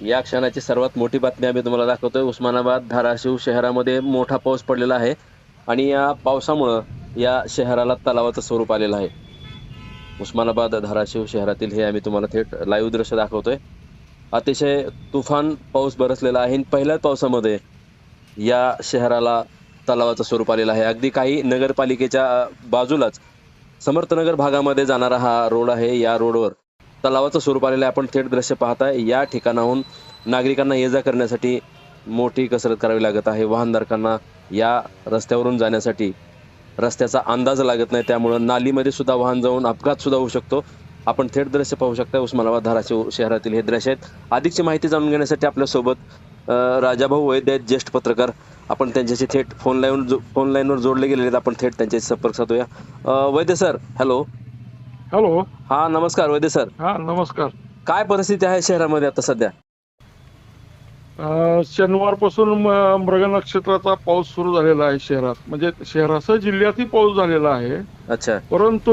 या क्षणाची सर्वात मोठी बातमी आम्ही तुम्हाला दाखवतोय. उस्मानाबाद धाराशिव शहरामध्ये मोठा पाऊस पडलेला आहे आणि या पावसामुळं या शहराला तलावाचं स्वरूप आलेलं आहे. उस्मानाबाद धाराशिव शहरातील हे आम्ही तुम्हाला थेट लाईव्ह दृश्य दाखवतोय. अतिशय तुफान पाऊस बरसलेला आहे. आणि पहिल्याच पावसामध्ये या शहराला तलावाचं स्वरूप आलेलं आहे. अगदी काही नगरपालिकेच्या बाजूलाच समर्थनगर भागामध्ये जाणारा हा रोड आहे. या रोडवर तलावाचं स्वरूप आलेलं आहे. आपण थेट दृश्य पाहताय. या ठिकाणाहून नागरिकांना ये जा करण्यासाठी मोठी कसरत करावी लागत आहे. वाहनधारकांना या रस्त्यावरून जाण्यासाठी रस्त्याचा अंदाज लागत नाही. त्यामुळं नालीमध्ये सुद्धा वाहन जाऊन अपघात सुद्धा होऊ शकतो. आपण थेट दृश्य पाहू शकता उस्मानाबाद धाराशिव शहरातील हे दृश्य आहेत. अधिकची माहिती जाणून घेण्यासाठी आपल्यासोबत राजाभाऊ वैद्य आहेत ज्येष्ठ पत्रकार. आपण त्यांच्याशी थेट फोन लाईन फोन लाईनवर जोडले गेलेले आहेत. आपण थेट त्यांच्याशी संपर्क साधूया. वैद्य सर हॅलो हॅलो हा नमस्कार वैद्य सर. हा नमस्कार. काय परिस्थिती आहे शहरामध्ये आता सध्या? शनिवारपासून मृग नक्षत्राचा पाऊस सुरू झालेला आहे शहरात. म्हणजे शहरासह जिल्ह्यातही पाऊस झालेला आहे. अच्छा. परंतु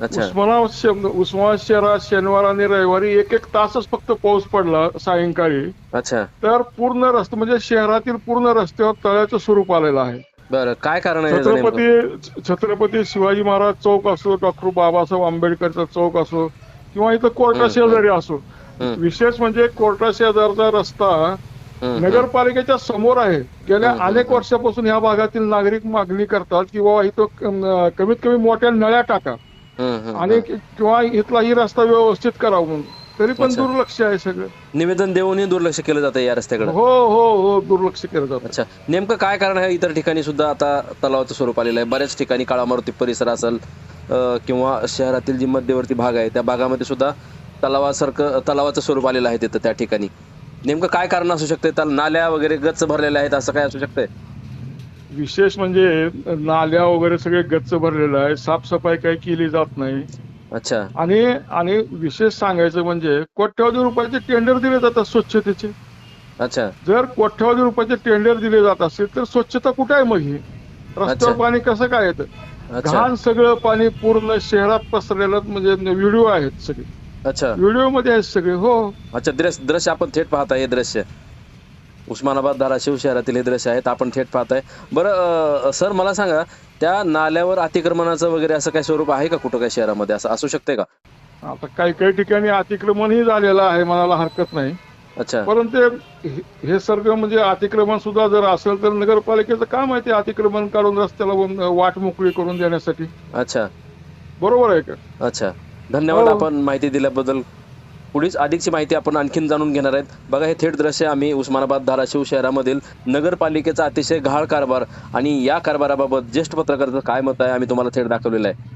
अच्छा. उस्मानाबाद उस्मानाबाद शहरात शनिवार आणि रविवारी एक एक तासच फक्त पाऊस पडला सायंकाळी. अच्छा. तर पूर्ण रस्ते म्हणजे शहरातील पूर्ण रस्त्यावर तळ्याचं स्वरूप आलेलं आहे. बरं काय कारण आहे नेमकं? छत्रपती छत्रपती शिवाजी महाराज चौक असो डॉक्टर बाबासाहेब आंबेडकरचा चौक असो किंवा इथं कोर्टा शेजारी असो. हम्म, विशेष म्हणजे कोर्टा शेजारचा रस्ता हम्म, नगरपालिकेच्या समोर आहे. गेल्या हम्म, अनेक हम्म. वर्षापासून ह्या भागातील नागरिक मागणी करतात की बाबा इथं अं, कमीत कमी मोठ्या नळ्या टाका. हम्म, हम्म, आणि किंवा इथलाही रस्ता व्यवस्थित करावा म्हणून. तरी पण अच्छा. दुर्लक्ष आहे सगळं. निवेदन देऊनही दुर्लक्ष केलं जातं या रस्त्याकडे? हो हो हो दुर्लक्ष केलं जातं. अच्छा. नेमकं काय कारण आहे? इतर ठिकाणी सुद्धा आता तलावाचं स्वरूप आलेलं आहे. बऱ्याच ठिकाणी काळा मारुती परिसर असेल अं, किंवा शहरातील जी मध्यवर्ती भाग आहे त्या भागामध्ये सुद्धा तलावासारखं तलावाचं स्वरूप आलेलं आहे तिथं त्या ठिकाणी. नेमकं काय कारण असू शकते त्याला नाल्या वगैरे गच्च भरलेल्या आहेत असं काय असू शकतंय? विशेष म्हणजे नाल्या वगैरे सगळे गच्च भरलेलं आहे. साफसफाई काही केली जात नाही. अच्छा. आणि आणि विशेष सांगायचं म्हणजे कोट्यवधी रुपयाचे टेंडर दिले जातात स्वच्छतेचे. अच्छा. जर कोट्यवधी रुपयाचे टेंडर दिले जात असेल तर स्वच्छता कुठे आहे मग ही? रस्त्यावर. पाणी कसं काय येतं? अच्छा. घाण सगळं पाणी पूर्ण शहरात पसरलेलं म्हणजे व्हिडिओ आहेत सगळे. अच्छा. व्हिडिओमध्ये आहेत सगळे हो. अच्छा दृश्य दृश्य आपण थेट पाहताय हे दृश्य. उस्मानाबाद धाराशिव शहरातील हे दृश्य आहेत. आपण थेट पाहताय. बरं सर मला सांगा त्या नाल्यावर अतिक्रमणाचं वगैरे असं काय स्वरूप आहे का कुठं काय शहरामध्ये? असं असू शकते का? आता काही काही ठिकाणी अतिक्रमणही झालेलं आहे म्हणायला हरकत नाही. अच्छा. परंतु हे- सगळं म्हणजे अतिक्रमण सुद्धा जर असेल तर नगरपालिकेचं काम आहे ते अतिक्रमण काढून रस्त्याला वाट मोकळी करून देण्यासाठी. अच्छा. बरोबर आहे का? अच्छा. धन्यवाद हो. आपण माहिती दिल्याबद्दल पुढील अधिकची माहिती आपण आणखीन जाणून घेणार आहेत. बघा हे थेट दृश्य आम्ही उस्मानाबाद धाराशिव शहरामधील नगरपालिकेचा अतिशय घाळ कारभार आणि या कारभाराबाबत ज्येष्ठ पत्रकाराचं काय मत आहे आम्ही तुम्हाला थेट दाखवलेलं आहे.